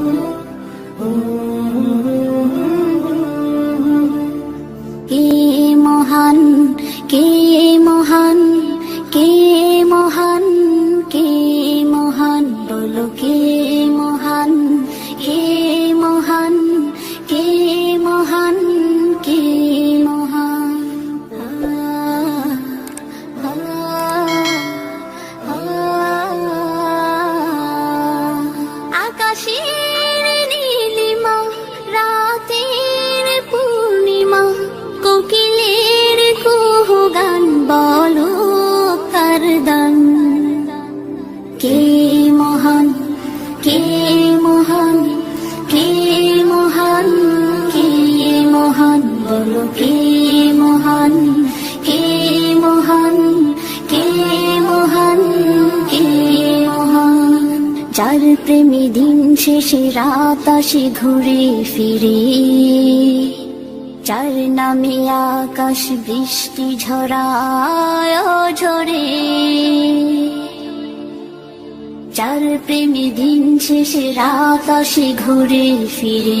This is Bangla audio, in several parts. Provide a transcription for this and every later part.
কে মহান, বলো কে মহান কে মহান কে মহান কে মহান? যার প্রেমী দিন শেষে রাত আসে ঘুরে ফিরে। যার নামে আকাশ বৃষ্টি ঝরায় ঝরে। যার প্রেমী দিন শেষে রাত আসে ঘুরে ফিরে।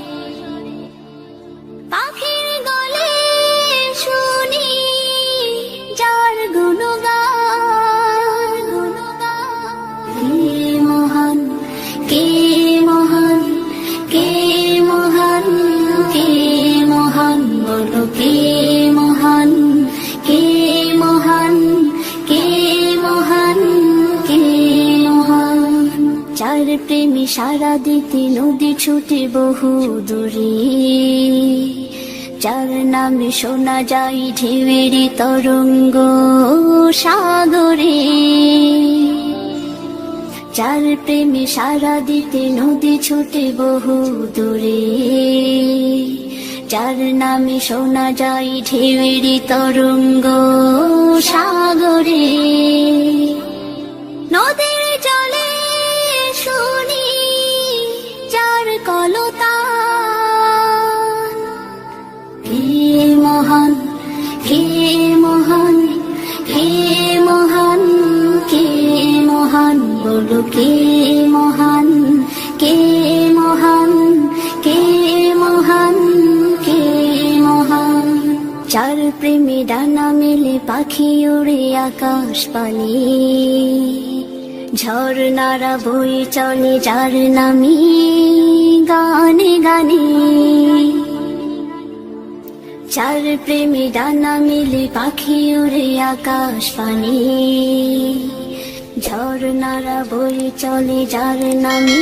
চার প্রেমী সারা দিতে নদী ছুটে বহু দূরে। যার নামে শোনা যায় ঢেউয়েরই তরঙ্গ সাগরে। যার প্রেমে সারা দিতে নদী ছুটে বহু দূরে। যার নামে শোনা যায় ঢেউয়েরই তরঙ্গ সাগরে। বলো, কে মহান? কে মহান? কে মহান? কে মহান? চার প্রেমে ডানা মেলে পাখি উড়ে আকাশ পানে। ঝর্ণারা বই চলে যার নামে গানে গানে। চার প্রেমী ডানা মিলে পাখি উড়ে আকাশ পানি। ঝর্ণারা বই চলে যার নামে